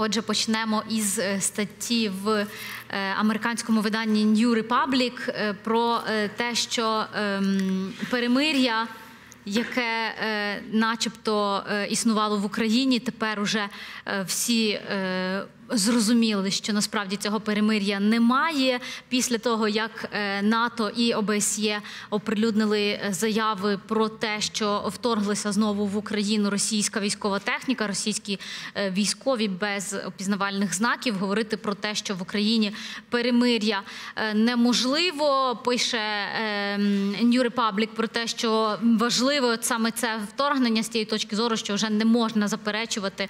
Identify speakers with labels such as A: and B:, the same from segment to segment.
A: Отже, почнемо із е, статті в е, американському виданні New Republic е, про те, що ем, перемир'я, яке начебто існувало в Україні, тепер уже всі зрозуміли, що насправді цього перемир'я немає. Після того, як е, НАТО і ОБСЄ оприлюднили е, заяви про те, що вторглися знову в Україну російська військова техніка, російські е, військові без опізнавальних знаків, говорити про те, що в Україні перемир'я неможливо. Пише New Republic про те, що важливо саме це вторгнення з тієї точки зору, що вже не можна заперечувати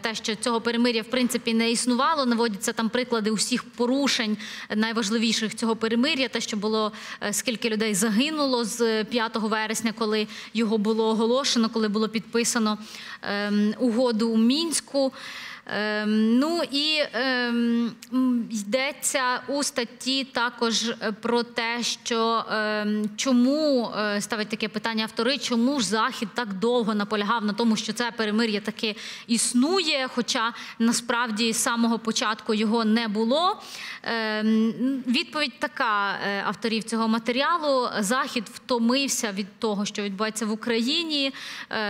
A: те, що цього перемир'я в принципі не існувало. Наводяться там приклади усіх порушень найважливіших цього перемир'я. Те, що було е, скільки людей загинуло з 5 вересня, коли його було оголошено, коли було підписано ем, угоду у мінську. Ем, ну і ем, йдеться у статті також е, про те, що ем, чому е, ставить таке питання автори, чому ж Захід так довго наполягав на тому, що це перемир'я таки існує, хоча насправді з самого початку його не було. Відповідь така е, авторів цього матеріалу: Захід втомився від того, що відбувається в Україні,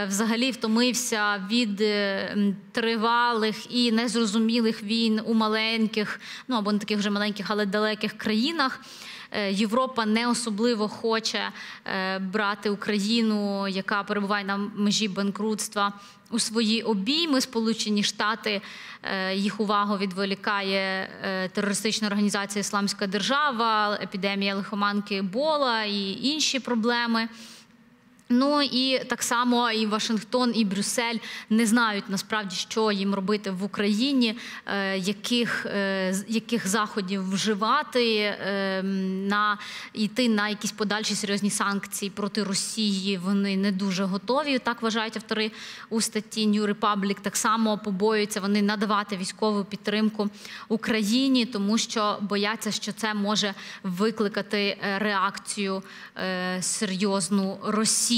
A: взагалі втомився від тривалих і незрозумілих війн у маленьких, ну або не таких вже маленьких, але далеких країнах. Е, Європа не особливо хоче е, брати Україну, яка перебуває на межі банкрутства у свої обійми. Сполучені Штати е, їх увагу відволікає терористична організація Ісламська держава, епідемія лихоманки Ебола і інші проблеми. Ну і так само і Вашингтон, і Брюссель не знають насправді, що їм робити в Україні, е, яких, е, яких заходів вживати, е, на йти на якісь подальші серйозні санкції проти Росії. Вони не дуже готові. Так вважають автори у статті New Republic. Так само побоюються вони надавати військову підтримку Україні, тому що бояться, що це може викликати е, реакцію серйозну Росії.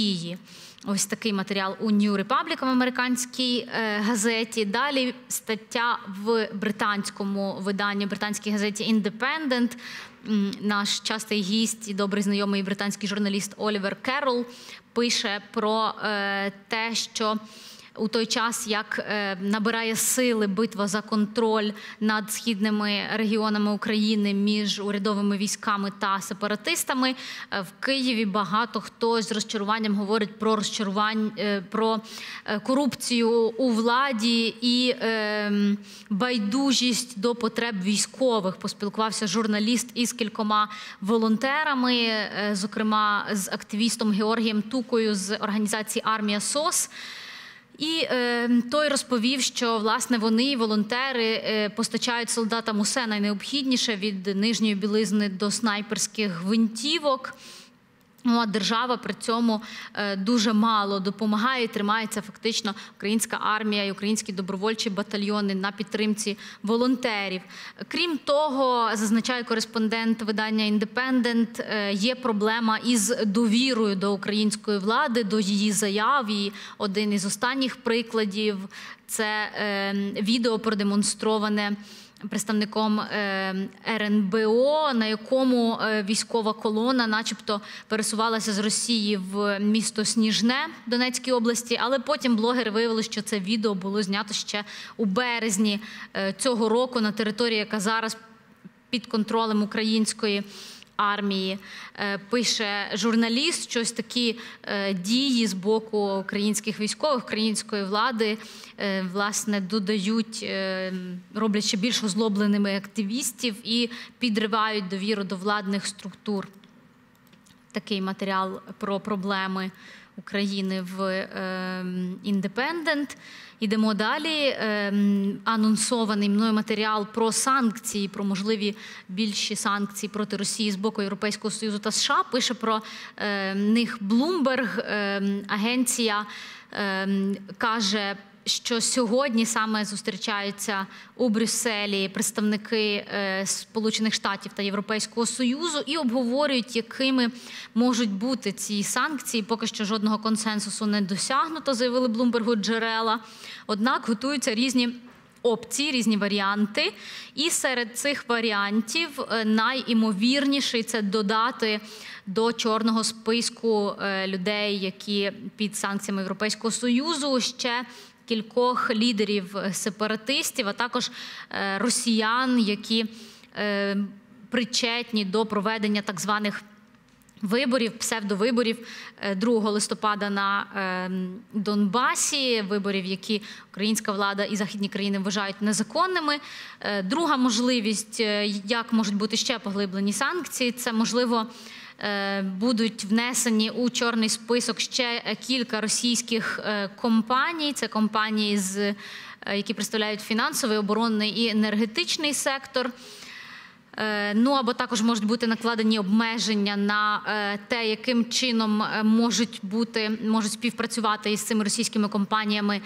A: Ось такий матеріал у New Republic в американській е, газеті. Далі стаття в британському виданні, британській газеті Independent. Наш частий гість і добрий знайомий британський журналіст Олівер Керрол пише про е, те, що у той час, як е, набирає сили битва за контроль над східними регіонами України між урядовими військами та сепаратистами, е, в Києві багато хто з розчаруванням говорить про розчарування е, про корупцію у владі і е, байдужість до потреб військових. Поспілкувався журналіст із кількома волонтерами, зокрема з активістом Георгієм Тукою з організації Армія СОС. І е, той розповів, що власне вони, волонтери, е, постачають солдатам усе найнеобхідніше від нижньої білизни до снайперських гвинтівок. Ну, а держава при цьому е, дуже мало допомагає. Тримається фактично українська армія і українські добровольчі батальйони на підтримці волонтерів. Крім того, зазначає кореспондент видання Індепендент, є проблема із довірою до української влади, до її заяв. І один із останніх прикладів це е, відео продемонстроване представником е, РНБО, на якому е, військова колона, начебто, пересувалася з Росії в місто Сніжне Донецькій області, але потім блогери виявили, що це відео було знято ще у березні е, цього року на території, яка зараз під контролем української. Армії Е, пише журналіст, щось такі е, дії з боку українських військових, української влади е, власне додають, роблять більш озлобленими активістів і підривають довіру до владних структур. Такий матеріал про проблеми України в Індепендент. Ідемо далі. Ем, Анонсований мною матеріал про санкції, про можливі більші санкції проти Росії з боку Європейського Союзу та США. Пише про е, них Блумберг. Агенція каже. Що сьогодні саме зустрічаються у Брюсселі представники е, Сполучених Штатів та Європейського Союзу і обговорюють, якими можуть бути ці санкції. Поки що жодного консенсусу не досягнуто, заявили Блумбергу джерела. Однак готуються різні опції, різні варіанти. І серед цих варіантів е, найімовірніший це додати до чорного списку е, людей, які під санкціями Європейського союзу ще. Кількох лідерів сепаратистів, а також е, росіян, які причетні до проведення так званих Виборів, псевдовиборів 2 е, листопада на ем, Донбасі, виборів, які українська влада і західні країни вважають незаконними. Е, друга можливість, е, як можуть бути ще поглиблені санкції, це можливо будуть внесені у чорний список ще кілька російських компаній. Це компанії, які представляють фінансовий, оборонний і енергетичний сектор. Е, ну або також можуть бути накладені обмеження на е, те, яким чином е, можуть бути можуть співпрацювати із цими російськими компаніями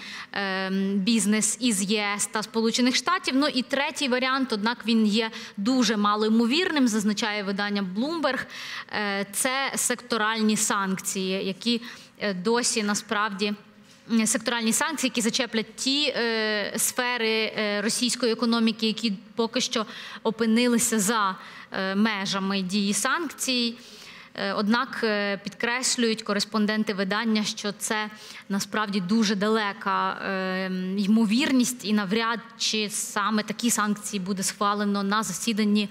A: бізнес із ЄС та Сполучених Штатів. Ну і третій варіант, однак він є дуже малоймовірним, зазначає видання Bloomberg, Це секторальні санкції, які досі насправді секторальні санкції, які зачеплять ті е, сфери е, російської економіки, які поки що опинилися за е, межами дії санкцій. Однак підкреслюють кореспонденти видання, що це насправді дуже далека ймовірність, і навряд чи саме такі санкції буде схвалено на засіданні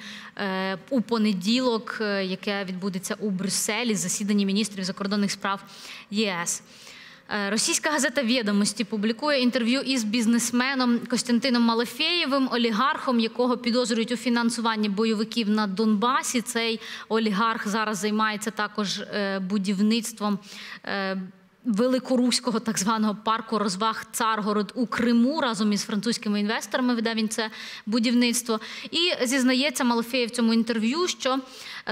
A: у понеділок, яке відбудеться у Брюсселі, засіданні міністрів закордонних справ ЄС. Е, російська газета «Відомості» публікує інтерв'ю із бізнесменом Костянтином Малафєєвим, олігархом, якого підозрюють у фінансуванні бойовиків на Донбасі. Цей олігарх зараз займається також е, будівництвом. Е, великоруського так званого парку розваг Царгород у Криму разом із французькими інвесторами веде він це будівництво. І зізнається Малофєєв в цьому інтерв'ю, що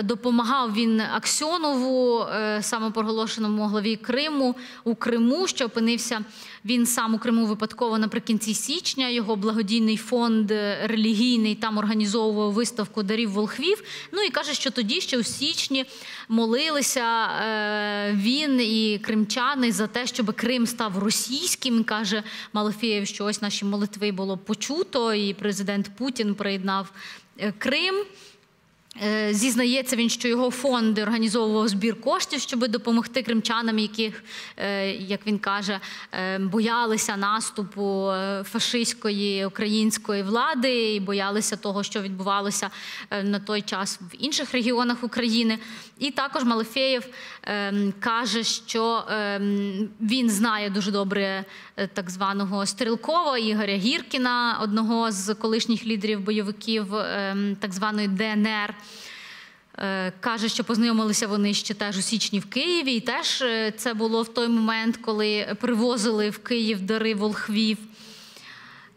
A: допомагав він Аксьонову, е, самопроголошеному главі Криму у Криму, що опинився він сам у Криму випадково наприкінці січня. Його благодійний фонд релігійний там організовував виставку дарів волхвів. Ну і каже, що тоді ще у січні молилися е, він і кримчани за те, щоб Крим став російським. Каже Малофєєв, що ось наші молитви було почуто, і президент Путін приєднав е, Крим. Е, зізнається він, що його фонд організовував збір коштів, щоб допомогти кримчанам, яких, е, як він каже, е, боялися наступу фашистської української влади і боялися того, що відбувалося на той час в інших регіонах України. І також Малефеєв каже, що він знає дуже добре так званого Стрілкова Ігоря Гіркіна, одного з колишніх лідерів бойовиків так званої ДНР. Е, каже, що познайомилися вони ще теж у січні в Києві, і теж е, це було в той момент, коли привозили в Київ дари волхвів.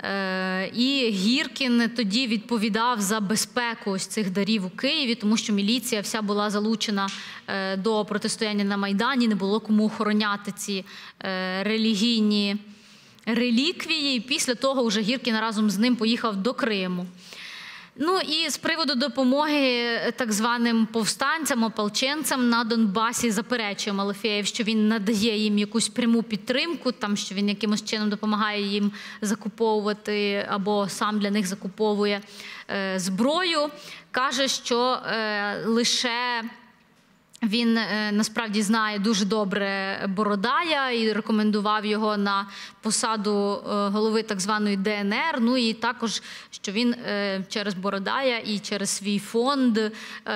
A: Е, і Гіркін тоді відповідав за безпеку ось цих дарів у Києві, тому що міліція вся була залучена до протистояння на Майдані, не було кому охороняти ці релігійні реліквії. Після того вже Гіркін разом з ним поїхав до Криму. Ну і з приводу допомоги е, так званим повстанцям, ополченцям на Донбасі заперечує Малофєєв, що він надає їм якусь пряму підтримку, там що він якимось чином допомагає їм закуповувати або сам для них закуповує е, зброю. Каже, що е, лише він е, насправді знає дуже добре Бородая і рекомендував його на посаду е, голови так званої ДНР. Ну і також що він е, через Бородая і через свій фонд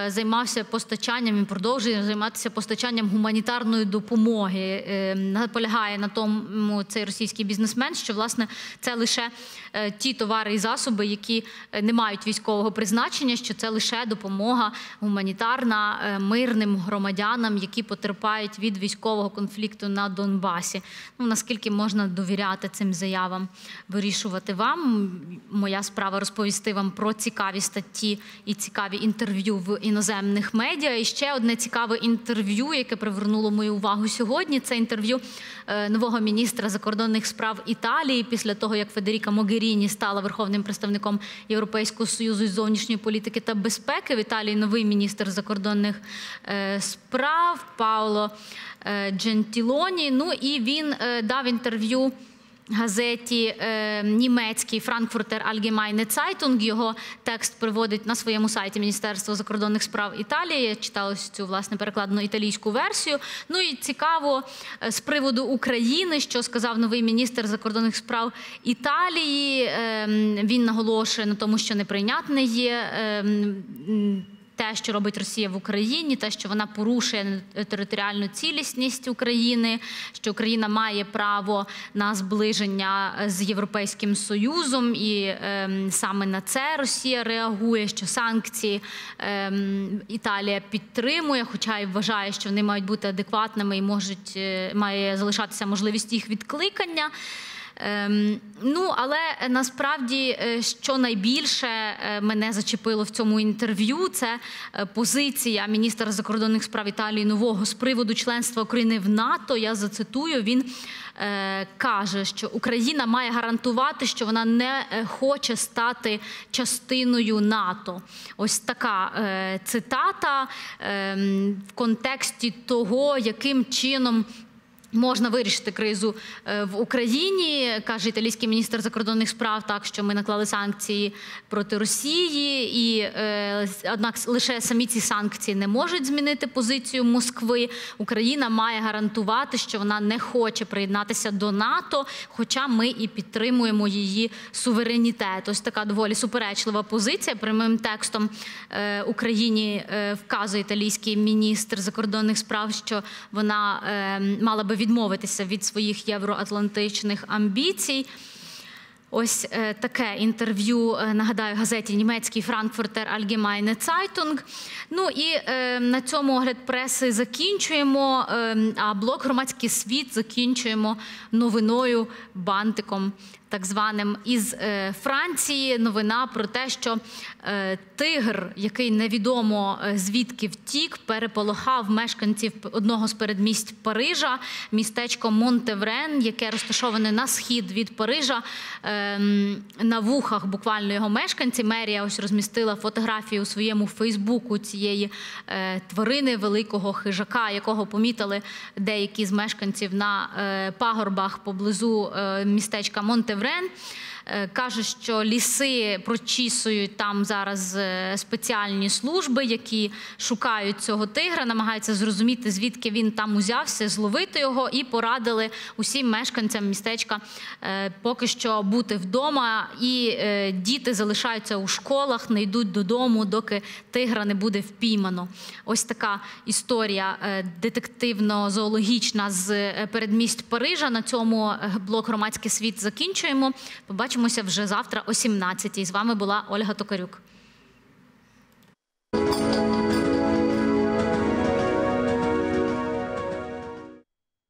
A: займався постачанням і продовжує займатися постачанням гуманітарної допомоги. Наполягає на тому цей російський бізнесмен, що власне це лише ті товари і засоби, які не мають військового призначення, що це лише допомога гуманітарна мирним громадянам, які потерпають від військового конфлікту на Донбасі. Ну наскільки можна довіряти цим заявам, вирішувати вам? Моя справа розповісти вам про цікаві статті і цікаві інтерв'ю в іноземних медіа. І ще одне цікаве інтерв'ю, яке привернуло мою увагу сьогодні. Це інтерв'ю е, нового міністра закордонних справ Італії після того, як Федеріка Могеріні стала верховним представником Європейського союзу з зовнішньої політики та безпеки. В Італії новий міністр закордонних е, справ Пауло е, Джентілоні. Ну і він дав інтерв'ю газеті е, німецькій Frankfurter Allgemeine Zeitung. Його текст приводить на своєму сайті Міністерство закордонних справ Італії. Я читала цю власне перекладену італійську версію. Ну і цікаво е, з приводу України, що сказав новий міністр закордонних справ Італії. Е, Він наголошує на тому, що неприйнятне є. е, те, що робить Росія в Україні, те, що вона порушує територіальну цілісність України, що Україна має право на зближення з Європейським Союзом, і ем, саме на це Росія реагує. Що санкції ем, Італія підтримує, хоча й вважає, що вони мають бути адекватними і можуть е, залишатися можливість їх відкликання. Ем, ну, але насправді, е, що найбільше е, мене зачепило в цьому інтерв'ю, це е, позиція міністра закордонних справ Італії нового з приводу членства України в НАТО. Я зацитую. Він каже, що Україна має гарантувати, що вона не хоче стати частиною НАТО. Ось така цитата е, в контексті того, яким чином. Можна вирішити кризу е, в Україні, каже італійський міністр закордонних справ, так що ми наклали санкції проти Росії, і е, однак лише самі ці санкції не можуть змінити позицію Москви. Україна має гарантувати, що вона не хоче приєднатися до НАТО, хоча ми і підтримуємо її суверенітет. Ось така доволі суперечлива позиція. Прямим текстом е, Україні вказує італійський міністр закордонних справ, що вона мала би відмовитися від своїх євроатлантичних амбіцій. Ось е, таке інтерв'ю е, нагадаю газеті німецькій Франкфуртер Allgemeine Zeitung. Ну і е, на цьому огляд преси закінчуємо. Е, а блок громадський світ закінчуємо новиною бантиком. Так званим із е, Франції новина про те, що е, тигр, який невідомо е, звідки втік, переполохав мешканців одного з передмість Парижа, містечко Монтеврен, яке розташоване на схід від Парижа. Е, на вухах буквально його мешканці. Мерія ось розмістила фотографію у своєму Фейсбуку цієї тварини великого хижака, якого помітили деякі з мешканців на пагорбах поблизу містечка Монтеврен. Е, Каже, що ліси прочісують там зараз е, спеціальні служби, які шукають цього тигра, намагаються зрозуміти, звідки він там узявся, зловити його, і порадили усім мешканцям містечка е, поки що бути вдома. І е, діти залишаються у школах, не йдуть додому, доки тигра не буде впіймано. Ось така історія е, детективно-зоологічна з е, передмість Парижа. На цьому е, блок громадський світ закінчуємо. Побачимося вже завтра о 17. З вами була Ольга Токарюк.